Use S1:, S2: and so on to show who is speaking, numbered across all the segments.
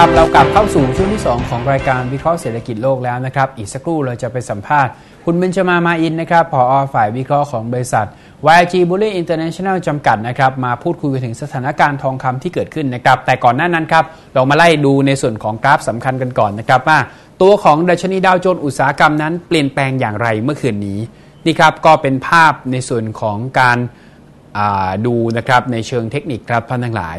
S1: ครับเรากลับเข้าสู่ช่วงที่ 2 ของรายการวิเคราะห์เศรษฐกิจโลกแล้วนะครับ อีกสักครู่เราจะไปสัมภาษณ์ คุณเบนจมามาอินนะครับผอฝ่ายวิเคราะห์ของบริษัท YG Bullion International จำกัดนะครับ มาพูดคุยถึงสถานการณ์ทองคำที่เกิดขึ้นนะครับ แต่ก่อนหน้านั้นครับ เรามาไล่ดูในส่วนของกราฟสำคัญกันก่อนนะครับว่าตัวของดัชนีดาวโจนส์อุตสาหกรรมนั้นเปลี่ยนแปลงอย่างไรเมื่อคืนนี้นี่ครับก็เป็นภาพในส่วนของการาดูนะครับในเชิงเทคนิคครับท่านทั้งหลาย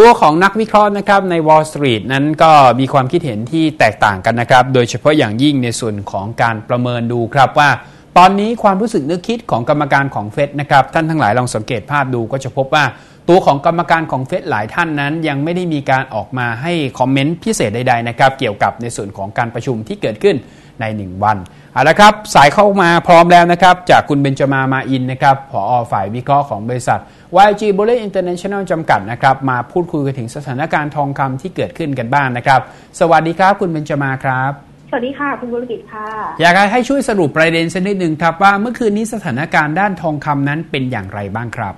S1: ตัวของนักวิเคราะห์นะครับใน Wall Street นั้นก็มีความคิดเห็นที่แตกต่างกันนะครับ โดยเฉพาะอย่างยิ่งในส่วนของการประเมินดูครับว่า ตอนนี้ความรู้สึกนึกคิดของกรรมการของเฟดนะครับท่านทั้งหลายลองสังเกตภาพดูก็จะพบว่าตัวของกรรมการของเฟดหลายท่านนั้น ยังไม่ได้มีการออกมาให้คอมเมนต์พิเศษใดๆนะครับเกี่ยวกับในส่วนของการประชุมที่เกิดขึ้นใน 1 วันเอาละครับสายเข้ามาพร้อมแล้วนะครับจากคุณเบนจมามาอินนะครับผอฝ่ายวิเคราะห์ของบริษัท YG b u l l e International จำกัดนะครับมาพูดคุยกันถึงสถานการณ์ทองคำที่เกิดขึ้นกันบ้างนะครับ สวัสดีครับคุณเบนจมาครับ
S2: สวัสดีค่ะ คุณบุรกิจค่ะ
S1: อยากให้ช่วยสรุปประเด็นสักนิดหนึ่งครับว่าเมื่อคืนนี้สถานการณ์ด้านทองคำนั้นเป็นอย่างไรบ้างครับ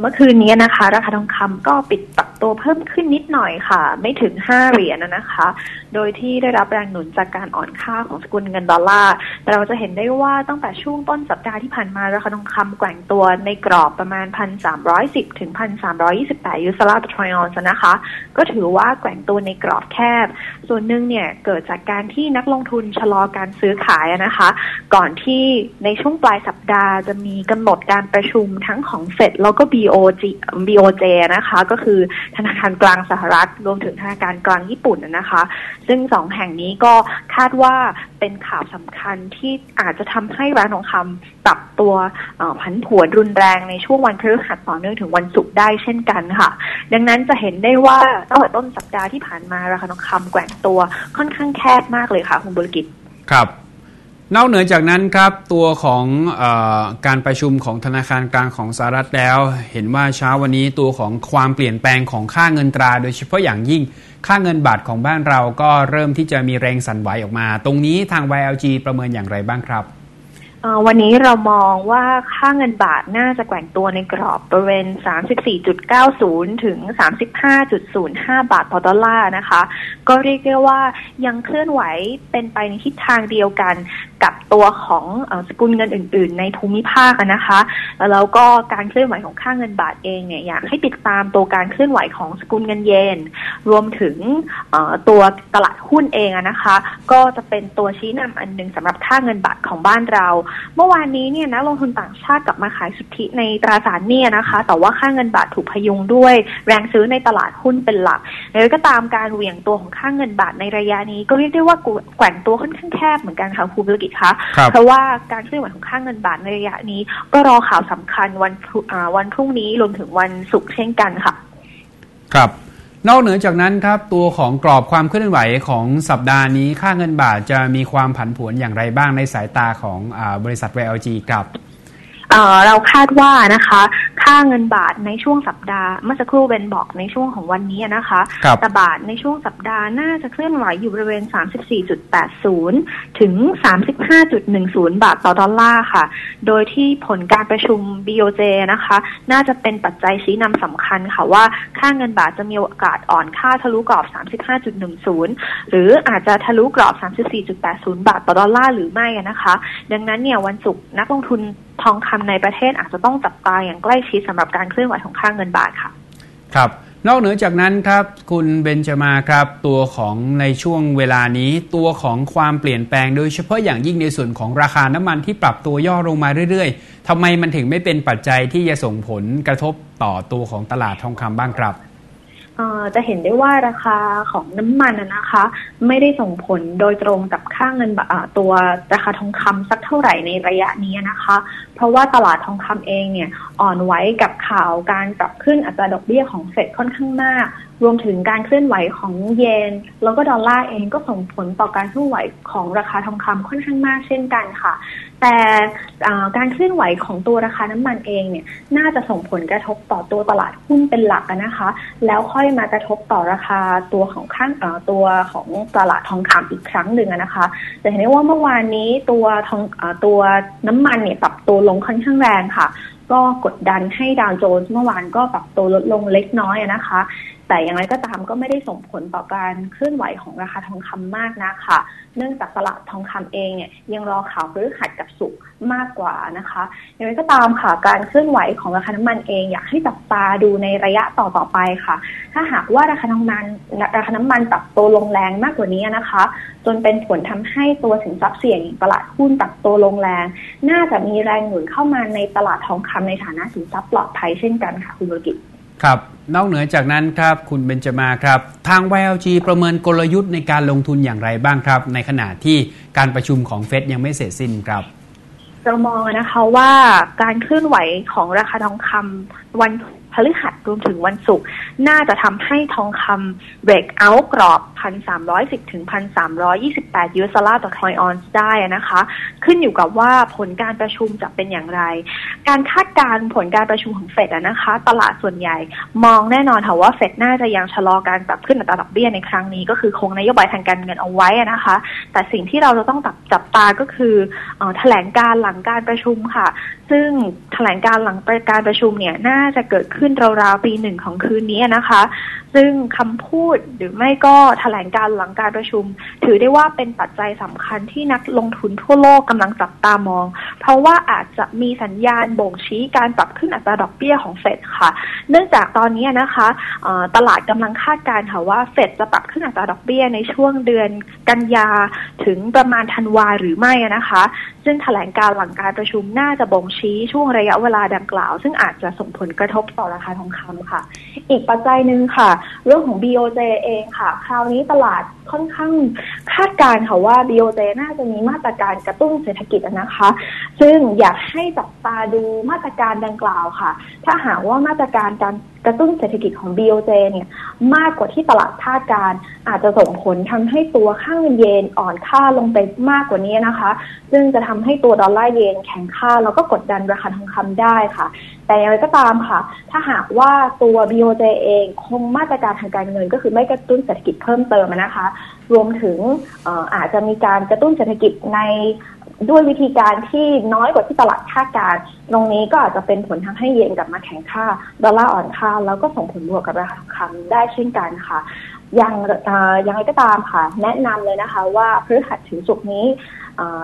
S2: เมื่อคืนนี้นะคะ ราคาทองคำก็ปิดปรับตัวเพิ่มขึ้นนิดหน่อยค่ะ ไม่ถึง 5 เหรียญนะคะ โดยที่ได้รับแรงหนุนจากการอ่อนค่าของสกุลเงินดอลลาร์แต่เราจะเห็นได้ว่าตั้งแต่ช่วงต้นสัปดาห์ที่ผ่านมา ราคาทองคำแกว่งตัวในกรอบประมาณ 1,310 ถึง 1,328 ยูสลาร์ต่อทรอยออนซ์นะคะ ก็ถือว่าแกว่งตัวในกรอบแคบ ส่วนหนึ่งเนี่ยเกิดจากการที่นักลงทุนชะลอการซื้อขายนะคะ ก่อนที่ในช่วงปลายสัปดาห์จะมีกำหนดการประชุมทั้งของเฟดแล้วก็ BOJ BOJ นะคะ ก็คือธนาคารกลางสหรัฐ รวมถึงธนาคารกลางญี่ปุ่นนะคะ ซึ่งสองแห่งนี้ก็คาดว่าเป็นข่าวสำคัญที่อาจจะทำให้ร้านทองคำปรับตัวผันผวนรุนแรงในช่วงวันพฤหัสต่อเนื่องถึงวันศุกร์ได้เช่นกันค่ะ ดังนั้นจะเห็นได้ว่าตั้งแต่ต้นสัปดาห์ที่ผ่านมาราคาทองคำแกว่งตัวค่อนข้างแคบมากเลยค่ะคุณบุรกิจ
S1: ครับ นอกเหนือจากนั้นครับตัวของอการประชุมของธนาคารกลางของสหรัฐแล้ว เห็นว่าเช้าวันนี้ตัวของความเปลี่ยนแปลงของค่าเงินตรา โดยเฉพาะอย่างยิ่งค่าเงินบาทของบ้านเราก็เริ่มที่จะมีแรงสั่นไหวออกมา ตรงนี้ทาง YLG ประเมินอย่างไรบ้างครับ
S2: วันนี้เรามองว่าค่าเงินบาทน่าจะแกว่งตัวในกรอบบริเวณ 34.90 ถึง 35.05 บาทต่อดอลลาร์นะคะ ก็เรียกได้ว่ายังเคลื่อนไหวเป็นไปในทิศทางเดียวกันกับตัวของอสกุลเงินอื่น ๆ ในภูมิภาคนะคะ แล้วก็การเคลื่อนไหวของค่าเงินบาทเองเนี่ยอยากให้ติดตามตัวการเคลื่อนไหวของสกุลเงินเยน รวมถึงตัวตลาดหุ้นเองนะคะ ก็จะเป็นตัวชี้นำอันหนึ่งสำหรับค่าเงินบาทของบ้านเราเมื่อวานนี้เนี่ยนักลงทุนต่างชาติกลับมาขายสุทธิในตราสารหนี้นะคะ แต่ว่าค่าเงินบาทถูกพยุงด้วย แรงซื้อในตลาดหุ้นเป็นหลักแล้วก็ตามการเหวี่ยงตัวของค่าเงินบาทในระยะนี้ ก็เรียกได้ว่าแกว่งตัวค่อนข้างแคบเหมือนกันค่ะครูบิลกิจคะเพราะว่าการเคลื่อนไหวของค่าเงินบาทในระยะนี้ ก็รอข่าวสำคัญวันวันพรุ่งนี้รวมถึงวันศุกร์เช่นกันค่ะ
S1: ครับ นอกเหนือจากนั้นครับตัวของกรอบความเคลื่อนไหวของสัปดาห์นี้ค่าเงินบาทจะมีความผันผวนอย่างไรบ้างในสายตาของอบริษัท VLG ครับ
S2: เราคาดว่านะคะ ค่าเงินบาทในช่วงสัปดาห์เมื่อสักครู่เบนบอกในช่วงของวันนี้นะคะแต่บาทในช่วงสัปดาห์น่าจะเคลื่อนไหวอยู่บริเวณ 34.80 ถึง 35.10 บาทต่อดอลลาร์ค่ะ โดยที่ผลการประชุม BOJ นะคะ น่าจะเป็นปัจจัยชี้นำสำคัญค่ะว่าค่าเงินบาทจะมีโอกาสอ่อนค่าทะลุกรอบ 35.10 หรืออาจจะทะลุกรอบ 34.80 บาทต่อดอลลาร์หรือไม่นะคะ ดังนั้นเนี่ยวันศุกร์นักลงทุน ทองคำในประเทศอาจจะต้องจับตาอย่างใกล้ชิดสำหรับการเคลื่อนไหวของค่างเงินบาทค่ะ
S1: ครับ นอกเหนือจากนั้นครับคุณเบนจมาครับตัวของในช่วงเวลานี้ ตัวของความเปลี่ยนแปลงโดยเฉพาะอย่างยิ่งในส่วนของราคาน้ำมันที่ปรับตัวย่อลงมาเรื่อยๆทำไมมันถึงไม่เป็นปัจจัยที่จะส่งผลกระทบต่อตัวของตลาดทองคำบ้างครับ
S2: จะเห็นได้ว่าราคาของน้ำมันนะคะ ไม่ได้ส่งผลโดยตรงกับค่าเงินตัวราคาทองคำสักเท่าไหร่ในระยะนี้นะคะ เพราะว่าตลาดทองคำเองเนี่ยอ่อนไหวกับข่าวการปรับขึ้นอัตราดอกเบี้ยของเฟดค่อนข้างมากรวมถึงการเคลื่อนไหวของเยน แล้วก็ดอลลาร์เองก็ส่งผลต่อการเคลื่อนไหวของราคาทองคำค่อนข้างมากเช่นกันค่ะ แต่การเคลื่อนไหวของตัวราคาน้ำมันเองเนี่ยน่าจะส่งผลกระทบต่อตัวตลาดหุ้นเป็นหลักนะคะ แล้วค่อยมากระทบต่อราคาตัวของข้างตัวของตลาดทองคำอีกครั้งหนึ่งนะคะจะเห็นได้ว่าเมื่อวานนี้ตัวทองตัวน้ำมันเนี่ยปรับตัวลงค่อนข้างแรงค่ะก็กดดันให้ดาวโจนส์เมื่อวานก็ปรับตัวลดลงเล็กน้อยนะคะ แต่อย่างไรก็ตามก็ไม่ได้ส่งผลต่อการเคลื่อนไหวของราคาทองคำมากนะค่ะเนื่องจากตลาดทองคำเองเนี่ยยังรอข่าวพฤหัสกับสุกมากกว่านะคะ อย่างไรก็ตามค่ะการเคลื่อนไหวของราคาน้ำมันเองอยากให้จับตาดูในระยะต่อต่อไปค่ะ ถ้าหากว่าราคาน้ำมันราคาน้ำมันปรับตัวลงแรงมากกว่านี้นะคะ จนเป็นผลทำให้ตัวสินทรัพย์เสี่ยงตลาดหุ้นปรับตัวลงแรง น่าจะมีแรงหนุนเข้ามาในตลาดทองคำในฐานะสินทรัพย์ปลอดภัยเช่นกันค่ะคุณบุรกิจ
S1: ครับ นอกเหนือจากนั้นครับคุณเบนจมาครับ ทาง YLG ประเมินกลยุทธ์ในการลงทุนอย่างไรบ้างครับ ในขณะที่การประชุมของเฟดยังไม่เสร็จสิ้นครับ
S2: เรามองนะคะว่าการเคลื่อนไหวของราคาทองคำวัน พฤหัสรวมถึงวันศุกร์น่าจะทำให้ทองคำเบรกเอากรอบ 1,310 ถึง 1,328 ยูเอสดอลลาร์ต่อทอยออนซ์ได้นะคะ ขึ้นอยู่กับว่าผลการประชุมจะเป็นอย่างไร การคาดการผลการประชุมของเฟดนะคะ ตลาดส่วนใหญ่มองแน่นอนค่ะว่าเฟดน่าจะยังชะลอการปรับขึ้นอัตราดอกเบี้ยในครั้งนี้ ก็คือคงนโยบายทางการเงินเอาไว้นะคะ แต่สิ่งที่เราจะต้องจับตาก็คือแถลงการหลังการประชุมค่ะ ซึ่งแถลงการหลังการประชุมเนี่ยน่าจะเกิดขึ้นราวๆปีหนึ่งของคืนนี้นะคะ ซึ่งคำพูดหรือไม่ก็แถลงการหลังการประชุม ถือได้ว่าเป็นปัจจัยสำคัญที่นักลงทุนทั่วโลกกำลังจับตามอง เพราะว่าอาจจะมีสัญญาณบ่งชี้การปรับขึ้นอัตราดอกเบี้ยของเฟดค่ะ เนื่องจากตอนนี้นะคะตลาดกำลังคาดการณ์ค่ะว่าเฟดจะปรับขึ้นอัตราดอกเบี้ยในช่วงเดือนกันยาถึงประมาณธันวาหรือไม่นะคะ ซึ่งแถลงการหลังการประชุมน่าจะบ่งชี้ช่วงระยะเวลาดังกล่าว ซึ่งอาจจะส่งผลกระทบต่อราคาทองคำค่ะ อีกปัจจัยหนึ่งค่ะ เรื่องของ BOJ เองค่ะ คราวนี้ตลาดค่อนข้างคาดการ์ค่ะว่า BOJ น่าจะมีมาตรการกระตุ้นเศรษฐกิจนะคะ ซึ่งอยากให้จับตาดูมาตรการดังกล่าวค่ะ ถ้าหากว่ามาตรการการกระตุ้นเศรษฐกิจของ BOJ เนี่ยมากกว่าที่ตลาดคาดการ อาจจะส่งผลทำให้ตัวค่างเงินเยนอ่อนค่าลงไปมากกว่านี้นะคะ ซึ่งจะทำให้ตัวดอลลาร์เยนแข็งค่า แล้วก็กดดันราคาทองคำได้ค่ะ แต่อย่างไรก็ตามค่ะ ถ้าหากว่าตัว BOJ เองคงมาตรการทางการเงิน ก็คือไม่กระตุ้นเศรษฐกิจเพิ่มเติมนะคะ รวมถึงอาจจะมีการกระตุ้นเศรษฐกิจในด้วยวิธีการที่น้อยกว่าที่ตลาดคาดการ ตรงนี้ก็อาจจะเป็นผลทำให้เยนกลับมาแข็งค่า ดอลลาร์อ่อนค่า แล้วก็ส่งผลบวกกับราคาทองคำได้เช่นกันค่ะอย่างอย่างไรก็ตามค่ะ แนะนำเลยนะคะ ว่าพฤหัสถึงศุกร์นี้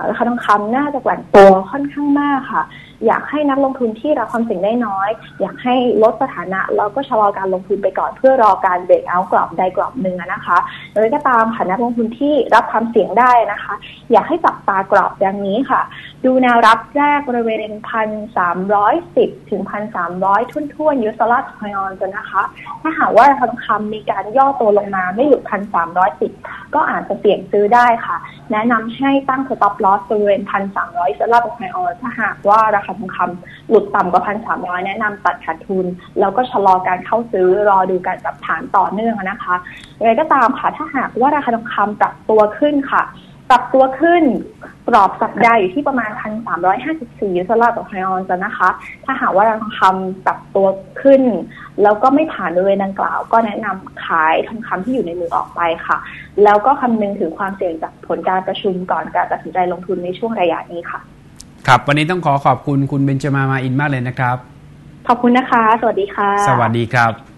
S2: ราคาทองคำน่าจะแกว่งตัวค่อนข้างมากค่ะ อยากให้นักลงทุนที่รับความเสี่ยงได้น้อย อยากให้ลดสถานะแล้วก็ชะลอการลงทุนไปก่อนเพื่อรอการเบรกเอากรอบใดกรอบหนึ่งนะคะโดยก็ตามค่ะนักลงทุนที่รับความเสี่ยงได้นะคะ อยากให้จับตากรอบอย่างนี้ค่ะ ดูแนวรับแรกบริเวณพันสามร้อยสิบถึงพันสามร้อยทุ่นทุ่นยูสลาร์ทอยออนจะนะคะ ถ้าหากว่าราคาทองคำมีการย่อตัวลงมาไม่หลุดพันสามร้อยสิบก็อาจจะเสี่ยงซื้อได้ค่ะ แนะนำให้ตั้งสต็อปลอสบริเวณพันสามร้อยสลับไฮออนถ้าหากว่าราคาทองคำหลุดต่ำกว่าพันสามร้อยแนะนำตัดขาดทุน แล้วก็ชะลอการเข้าซื้อรอดูการปรับฐานต่อเนื่องนะคะย่างไรก็ตามค่ะถ้าหากว่าราคาทองคำปรับตัวขึ้นค่ะปรับตัวขึ้นกรอบสัปดาห์อยู่ที่ประมาณพันสามร้อยห้าสิบสี่ยูโรต่อไฮออนจะนะคะ ถ้าหากว่าราคาทองคำปรับตัวขึ้น แล้วก็ไม่ผ่านบริเวณดังกล่าว ก็แนะนำขายทองคำที่อยู่ในมือออกไปค่ะ แล้วก็คำนึงถึงความเสี่ยงจากผลการประชุมก่อนการตัดสินใจลงทุนในช่วงระยะนี้ค่ะ
S1: ครับ วันนี้ต้องขอขอบคุณคุณเบนจมามาอินมากเลยนะครับ
S2: ขอบคุณนะคะ สวัสดีค่ะ
S1: สวัสดีครับ